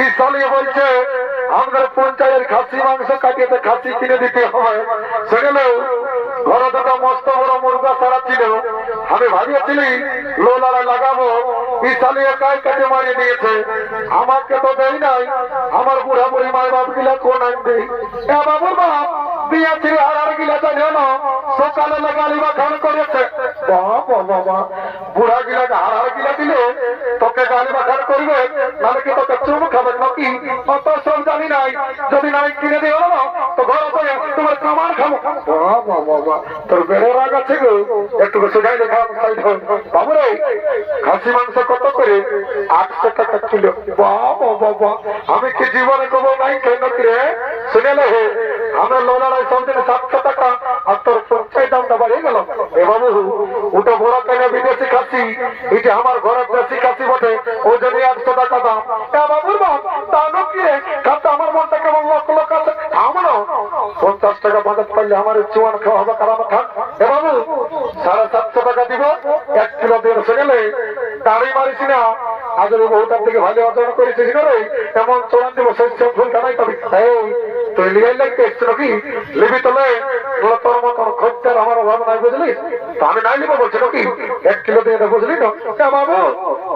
এই চালিয়ে বলছে, আমাদের পঞ্চায়েতের খাসি মাংস কাটিয়ে খাসি কিনে দিতে ঘরে মস্ত বড় মুরগা ছিল। আমি ভাবিয়েছিলি, লোলারা লাগাবো। কাটে দিয়েছে। আমাকে তো দেয় নাই, আমার বুড়া বুড়ি মায় বাপ গিলা কোন বাবুর আর আর গিলা জানিও না সকালে লাগালি বা করেছে। বাবা বাবা বুড়া গিলা হার হার গালি বাখান করবে। নাহলে কি তোকে চুম খাবে, নাকি? অত সব জানি নাই। যদি নাই, কিনে দিও তো ঘরে বসে তোমার কামার খাব তোর বেড়ে একটু বাবু রে খাসি মাংস কত করে? আটশো টাকা বাবা আমি কি জীবনে কবো নাই কেন শুনে লে আমরা লোনারায় সন্ধ্যে সাতশো টাকা, আর তোর পঞ্চায়েত দামটা বাড়িয়ে গেল। এ বাবু ওটা বড় কেন বিদেশি খাসি। এটা আমার ঘরের দেশি খাসি বটে। ওজনই আটশো টাকা দাম এ বাবুর বাপ তা কি রে খাতে আমার মনটা কেমন লক্ষ লক্ষ আছে? আমারও পঞ্চাশ টাকা বাজার পারলে আমার চুয়ান খাওয়া হবে কারাম খান এ বাবু, সাড়ে সাতশো টাকা দিব, এক কিলো দেড়শো গেলে দাঁড়ি মারিস না। আগে বহুটার থেকে ভালো অর্জন করেছিস না রে? এমন চোরান দিব শস্য ফুল কানাই পাবি। তুই লিগাই লাগতে এসছো নাকি লিবি তোলে তোর মতন খদ্দের আমার অভাব নাই বুঝলি আমি নাই লিবো বলছি নাকি? এক কিলো দিয়ে বুঝলি তো? বাবু,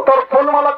তোর ফুলমালা করে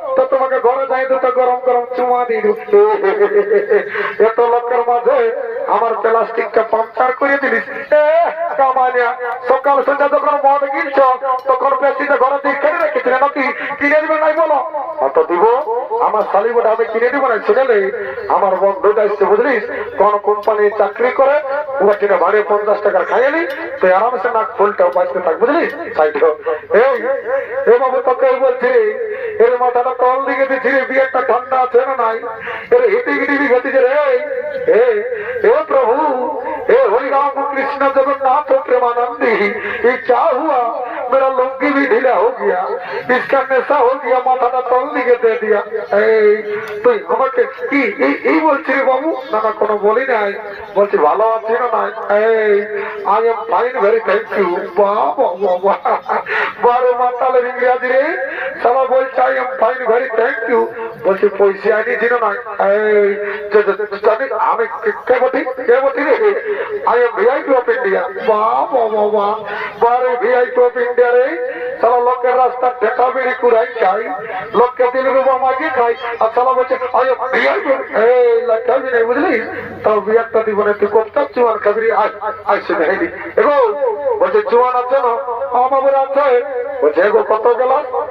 তো তোমাকে ঘরে যাই, দুটো গরম গরম চুমা দিই এত লোকের মাঝে আমার প্লাস্টিকটা পাংচার করে দিলিস। সকাল সন্ধ্যা যখন মদ কিনছ তখন পেশিতে ঘরে দিয়ে খেলে রেখেছিলে নাকি? কিনে দিবে নাই বলো। অত দিব? আমার শালিবোটা আমি কিনে দিব না শুনেলে? আমার বন্ধুটা এসছে বুঝলিস? কোন কোম্পানি চাকরি করে ওরা কিনে ভাড়ে পঞ্চাশ টাকা খাইলি তুই আরামসে নাক ফুলটাও বাঁচতে থাক বুঝলিস সাইড এই বাবু তোকে বলছি এর মাথাটা তল দিকে দিচ্ছি রে বিয়েরটা ঠান্ডা আছে না নাই এর হিটি গিটি গেছে রে এ हे प्रभु हे हरि राम कृष्ण जगन्नाथ प्रेमानंदी ये क्या हुआ मेरा लुंगी भी ढीला हो गया इसका नशा हो गया माथा का तल दिखे दे दिया এই তুই আমাকে কি এই এই বলছি রে বাবু না না কোনো বলি নাই বলছি ভালো আছি না নাই এই I am fine very thank you বাবা বাবা বারো মাতালে ইংরেজি রে সালা বলছে I am fine very thank you বলছি পয়সা না? যে- যে- জানি আমি কে- কে কে বটি রে? I am VIP of India বাবা বাবা বারে ভিআইপি অফ ইন্ডিয়া রে সালা লোকের রাস্তা ঠেকা বেড়ি কুড়াই খাই লোককে দিল রুবা খাই আর সালা বলছে আই এম ভিআইপি এই লাগাবি নাই, বুঝলি? তোর বিয়ারটা দিব না, তুই কোথাও চুয়ান খাবি আইসে এগো, বলছে, চুয়ান আছে না? আমার আছে। বলছে কত গেলাস এ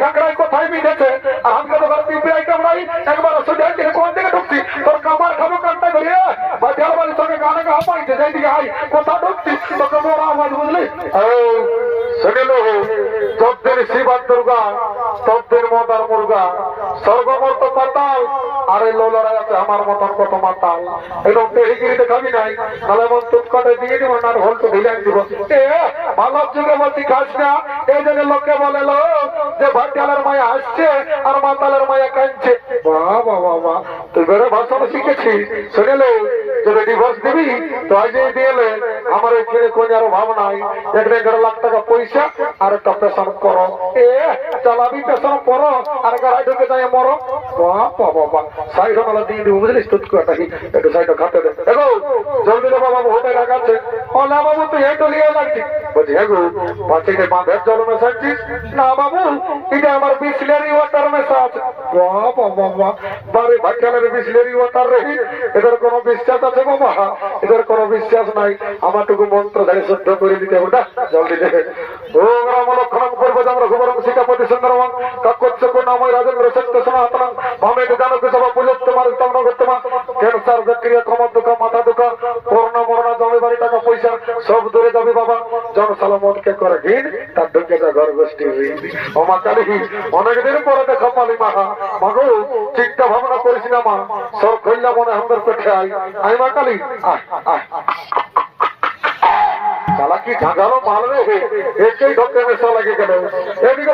খাকড়ায় কোথায় বিঁধেছে? আর আমাকে তো ঘরে পিঁপড়ায় কামড়াই, একবার সোজা দিকে কোন দিকে ঢুকছি? তোর কামার খাব কানটা ধরিয়ে, বা দেয়াল বাড়ির সঙ্গে গানে গা পাইছে, যেদিকে আই, কোথা ঢুকছিস? তোকে বড় আওয়াজ বুঝলি? শুনিল যদ্দিন শিবার দুর্গা তদ্দিন মদার মুর্গা, স্বর্গমর্ত পাতাল, আর এই লোলারা আছে আমার মতন কত মাতাল। এরকম পেড়িগিরিতে খাবি নাই তাহলে এমন তুৎকাটে দিয়ে দিব না হল তো ঢিলাই দিব। মানব যুগে বলছি খাস না এই জন্য লোকে বলে লো যে ভাটিয়ালের মায়া আসছে আর মাতালের মায়া কাঁদছে। বাবা বাবা তুই বেড়ে ভাষণ শিখেছিস শুনেলে যদি ডিভোর্স দিবি, তো আজ এই দিয়েলে আমার এই ছেলে কোন আরও ভাব নাই? এক দেড় লাখ টাকা পয়সা আর একটা পেশন করো। এ, চালাবি পেশন করো আর গাড়ি যায় মরো। বাবা, সাইড দিয়ে বুঝলিস? তুই একটা একটু সাইড খাতে দে। এগো জলদি বাবা ও না বাবু, তুই নিয়ে লাগছি বলছি পাঁচিকে বাঁধের জল মেশাচ্ছিস? না বাবু, এটা আমার বিসলেরি ওয়াটার বাবা বাড়ি ভাগ্যালের বিসলেরি ওয়াটার রে। কোনো বিশ্বাস আছে বাবা। এদের কোনো বিশ্বাস নাই। আমারটুকু মন্ত্র ধারে শুদ্ধ করে দিতে ওটা জলদি দেখে ও রাম লক্ষণম జమరఘువరం సీతపతి సుందరవం కక్కొచ్చకున్నామై రాజేంద్ర శక్తసనాతనం భామేటి జానకి సభ పుజోత్తమారు తమనగత్తమ కేన్సాর దక్రియ কমর দুঃখ, মাথা দুঃখ, পূর্ণ মরণা, জমি বাড়ি, টাকা পয়সা, সব দূরে যাবি বাবা। জনসালা করে ঘিন তার ঢুকে যা ঘর গোষ্ঠী ওমা কালিহি অনেকদিন পরে দেখো পালি মাহা। মাগো, চিন্তা ভাবনা করিস না মা সব কইলা মনে আমাদের পেটে আই আই মা কালি আহ আহ শালা কি ঝাঁঝালো মাল রে একেই ঢোকে মেশা কেন? এদিকে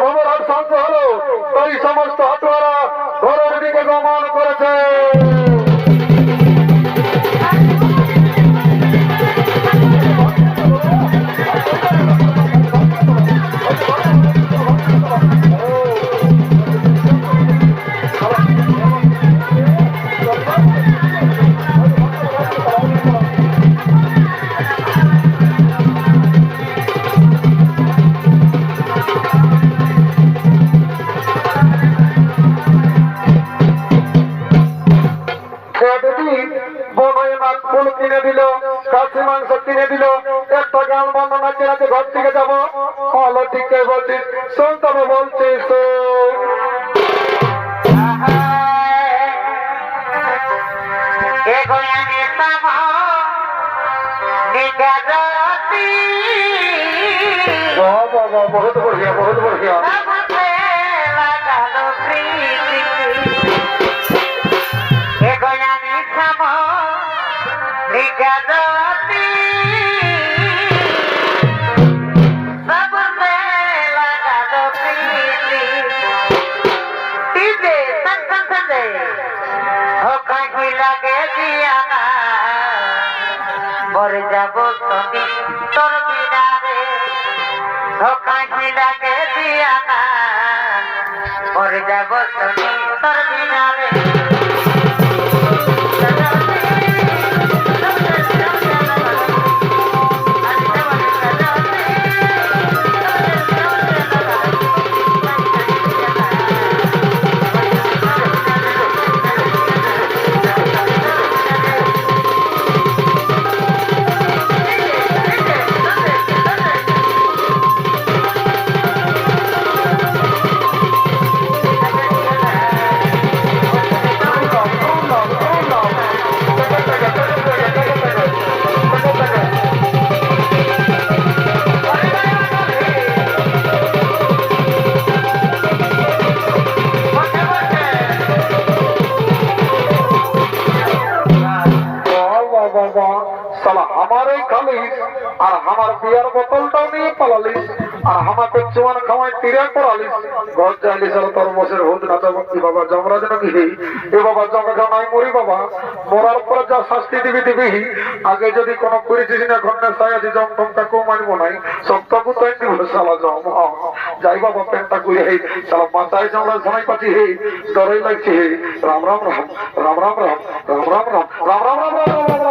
কাপড় কিনে দিল। একটা গান বন্দনা কেনাতে ঘর থেকে যাব। অলৌকিককে বলছি, শোন তবে বলছি বহুত বড় বহুত বড় হকাই হইলা গেছিয়া না। বরে যাব তুমি তোর বিনারে হকাই হইলা গেছিয়া না। বরে যাব তুমি তোর বিনারে বাবা সালা আমারই খালিস আর আমার বিয়ার বোতলটাও নিয়ে আর আমাকে চুয়ান খাওয়াই তীরে পড়ালিস ঘর যাইলিস আর তোর বসের হুদ না তো কি বাবা জমরা যেন কি এ বাবা জমা নাই মরি বাবা মরার পর যা শাস্তি দিবি দিবি আগে যদি কোনো করেছিস না ঘণ্টা সায়াছি জম টমটা কেউ মানবো নাই সপ্তাহ তাই দিব সালা জম যাই বাবা পেনটা করে হে সালা মাথায় জমরা শোনাই পাচ্ছি হে ডরাই লাগছে হে রাম রাম রাম রাম রাম রাম রাম রাম রাম রাম রাম রাম রাম রাম